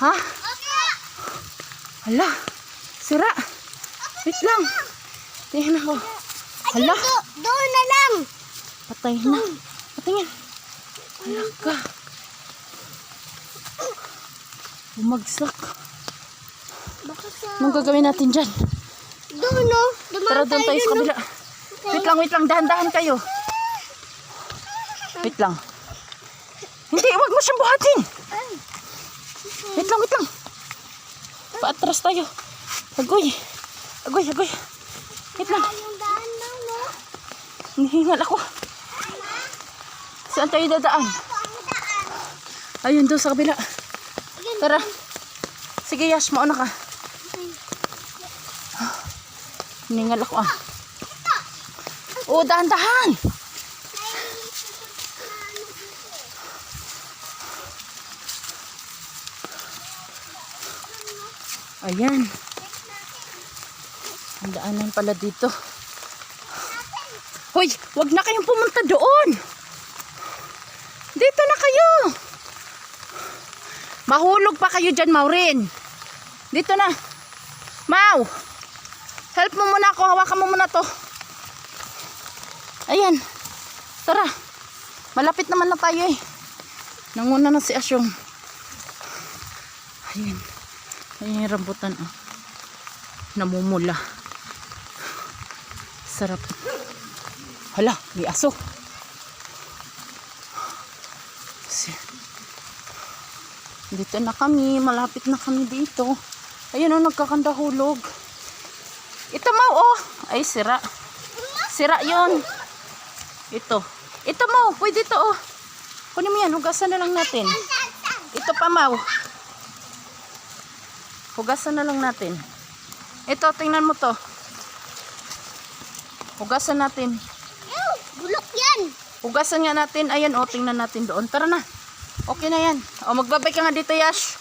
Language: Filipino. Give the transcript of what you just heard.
Ha? Hala. Sira. Wait lang. Tingnan ako. Hala. Do, doon na lang. Patay na. Patingin. Hala ka. Bumagsak. Anong gagawin natin dyan? Doon, no? Tara doon tayo sa kabila. Wait lang, wait lang. Dahan-dahan kayo. Wait lang. Hindi, wag mo siyang buhatin. Ay, Wait lang, wait lang. Paatras tayo. Agoy. Agoy, agoy. Wait lang. Hinihingal ako. Saan tayo dadaan? Ayun, doon sa kabila. Tara. Sige, Yash, mauna ka. Hinihingal ako ah. Oo, dahan-dahan. Ayan. Ang daanan pala dito. Hoy, wag na kayong pumunta doon. Dito na kayo. Mahulog pa kayo dyan, Maureen. Dito na. Mau, help mo muna ako. Hawakan mo muna to. Ayan. Tara. Malapit naman na tayo eh. Nanguna na si Asyong. Ayan. Ayan rambutan. Oh. Namumula. Sarap. Hala, may aso. Dito na kami, malapit na kami dito. Ayun oh, nagkakanda hulog. Ito mau oh. Ay, sira. Sira yon. Ito. Ito mau, pwede ito oh. Kunin mo yan, hugasan na lang natin. Ito pa mau. Hugasan na lang natin. Ito, tingnan mo to. Hugasan natin. Ew, bulok yan. Hugasan nga natin. Ayan, o, tingnan natin doon. Tara na. Okay na yan. O, magbabay ka nga dito, Yash.